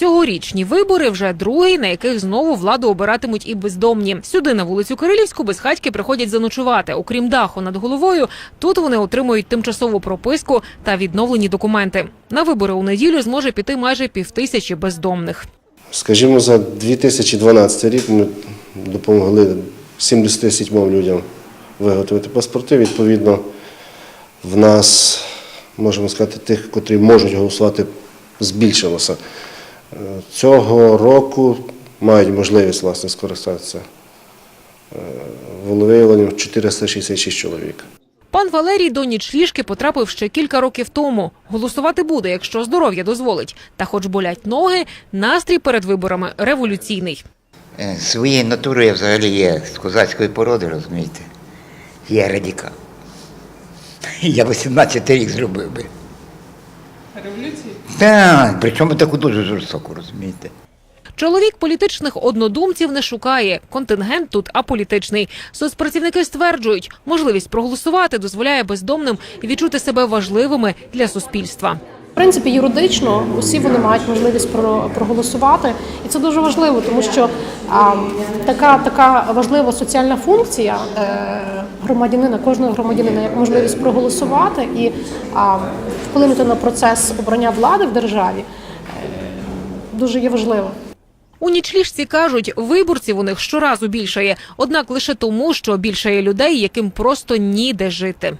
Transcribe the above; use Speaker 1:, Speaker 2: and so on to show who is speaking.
Speaker 1: Цьогорічні вибори вже другий, на яких знову владу обиратимуть і бездомні. Сюди на вулицю Кирилівську безхатьки приходять заночувати. Окрім даху над головою, тут вони отримують тимчасову прописку та відновлені документи. На вибори у неділю зможе піти майже півтисячі бездомних.
Speaker 2: Скажімо, за 2012 рік ми допомогли 77 людям виготовити паспорти. Відповідно, в нас, можемо сказати, тих, котрі можуть голосувати, збільшилося. Цього року мають можливість власне скористатися е, волевиявленням 466 чоловік.
Speaker 1: Пан Валерій до нічліжки потрапив ще кілька років тому. Голосувати буде, якщо здоров'я дозволить. Та, хоч болять ноги, настрій перед виборами революційний.
Speaker 3: Е, Своєю натурою я взагалі є з козацької породи, розумієте? Я радикал. Я 18 рік зробив би.
Speaker 4: Революції?
Speaker 3: Так, причому таку дуже жорстоку, розумієте?
Speaker 1: Чоловік політичних однодумців не шукає. Контингент тут аполітичний. Соцпрацівники стверджують, можливість проголосувати дозволяє бездомним відчути себе важливими для суспільства.
Speaker 5: В принципі, юридично усі вони мають можливість про- проголосувати, і це дуже важливо, тому що а, така, така важлива соціальна функція е, громадянина, кожного громадянина, як можливість проголосувати і а, вплинути на процес обрання влади в державі, е, дуже є важливо.
Speaker 1: У нічліжці кажуть, виборців у них щоразу більшає, однак лише тому, що більше є людей, яким просто ніде жити.